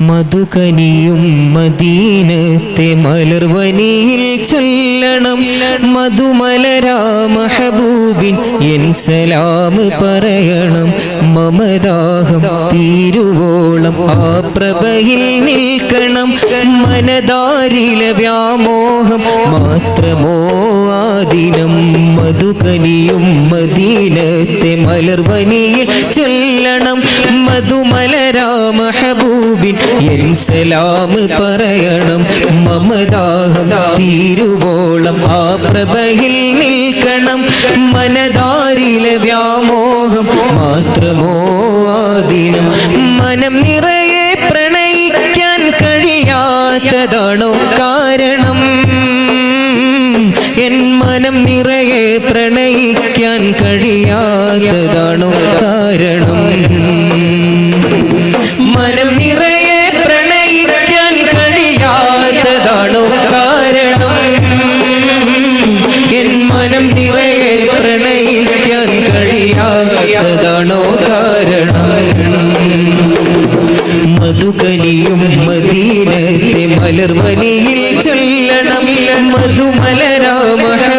മധുകനിയും മദീനത്തെ മലർവനിയിൽ ചൊല്ലണം. മധുമലരാമഹബൂബിൻ എൻ സലാം പറയണം. മമദാഹം തീരുവോളം ആ പ്രഭയിൽ നിൽക്കണം. മനദാരില വ്യാമോഹം മാത്രമോ ആ ദിനം മധുകനിയും മദീനത്തെ മലർവനിയിൽ ചൊല്ലണം മധുമലരാ മഹബൂബിൻ എൻ സലാം പറയണം മമദാഹം തീരുവോളം ആ പ്രഭയിൽ നിൽക്കണം മനതാരിലെ വ്യാമോഹം മാത്രമോ ആ ദിനം മനം നിറയെ പ്രണയിക്കാൻ കഴിയാത്തതാണോ കാരണം? പ്രണയിക്കാൻ കഴിയാത്തതാണോ കാരണം? മനം നിറയെ പ്രണയിക്കാൻ കഴിയാത്തതാണോ കാരണം? എൻ മനം നിറയെ പ്രണയിക്കാൻ കഴിയാത്തതാണോ മധുകനിയും മദീനത്തെ മലർമനിയിൽ ചൊല്ലണം. മധുമലരാ മഹബൂബിൻ എൻ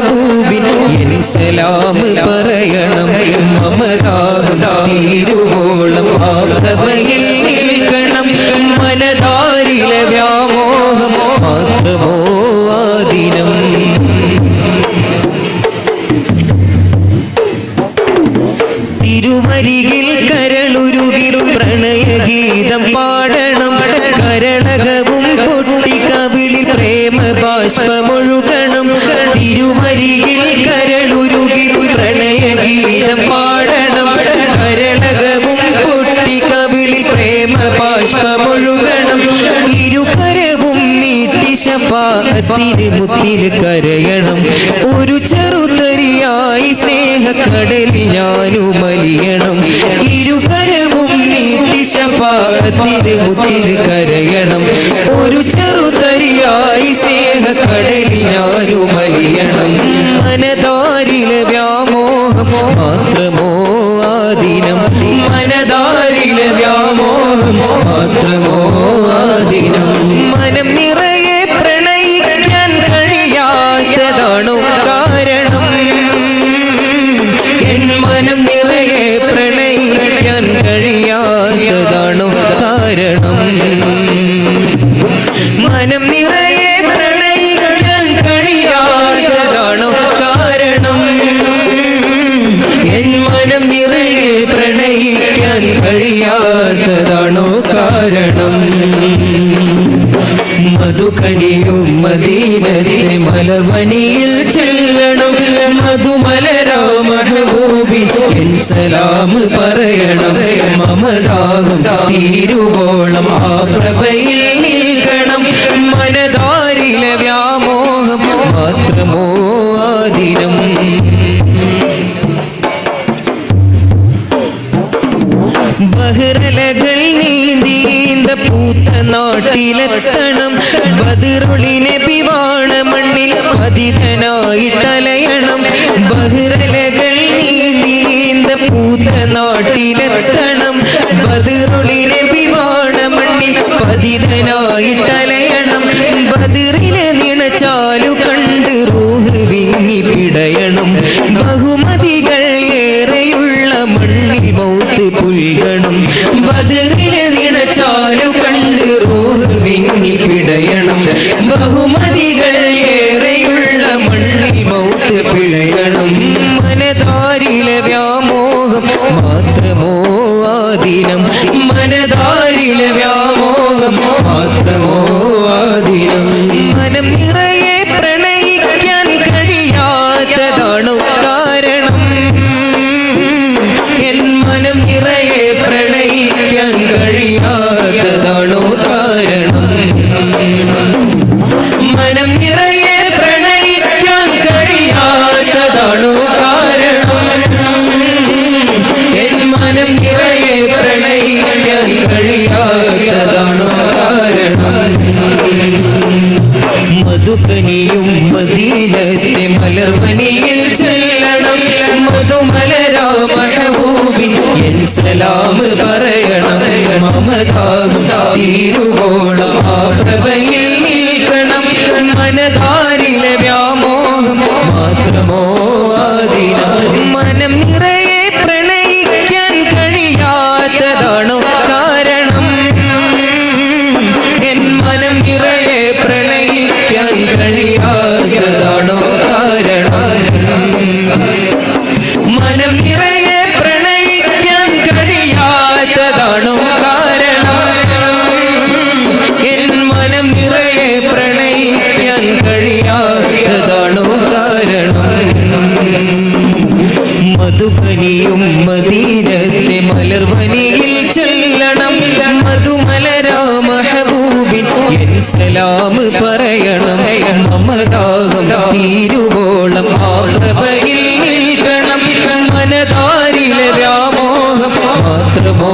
സലാം പറയണം മമതാഹം തീരുവോളം ആ പ്രഭയിൽ നിൽക്കണം മനതാരില വ്യാമോഹം മാത്രമോ ആദിനം തിരുവരികിൽ കരളുരുകിൽ പ്രണയഗീതം പാടണം കരണകവും കൊട്ടി കവിളിൽ പ്രേമ ബാഷ്പമൊഴുകണം പ്രണയഗീതം പാടണം. കരളകവും പൊട്ടി കവിളിൽ പ്രേമ ബാഷ്പമൊഴുകണം ഇരുകരവും നീട്ടി ശഫാത്തിന് കരയണം. ഒരു ചെറുതരിയായി സ്നേഹക്കടലിൽ ഞാനും അലിയണം. ഇരുകരവും നീട്ടി ശഫാത്തിന് കരയണം. ഒരു ചെറുതരിയായി സ്നേഹക്കടലിൽ ഞാനും മദീനത്തെ മലവനിയിൽ ചെല്ലണം. മധുമലരാ മഹബൂബി എൻ സലാം പറയണം. മമതാകും തീരുവോളം ആ പ്രഭയിൽ നിൽക്കണം. മനതാരിലെ വ്യാമോഹം മാത്രമോ ആദിനം. ബഹിരലകൾ നീന്തീന്ത പൂത്ത നാട്ടിലെത്തണം ബദിറുളിനെ പിവാണ മണ്ണിൽ അതിഥനായിട്ടലയണം ബഹിരലകൾ നീന്തീന്ത പൂത്ത നാട്ടിലെത്തണം ബദിറുളിനെ പിവാണ മണ്ണിൽ പതിതനായിട്ടലയണം ബദിറിലെ നിണച്ചാലു ദിനം മധുകനിയും മദീനത്തെ മലർമനിയിൽ ചെല്ലണം. മധുമലരാമഹബൂബിൻ എൻ സലാം പറയണം. മമതാകും തീരുവോളം മധുപനിയും മദീനത്തെ മലർവനിയിൽ ചെല്ലണം. മധുമലരാമ ഹബൂബിൻ എൻ സലാം പറയണം. മമതാകം തീരുവോളം ആ പ്രഭയിൽ നിൽക്കണം. മനതാരിലെ വ്യാമോഹം മാത്രമോ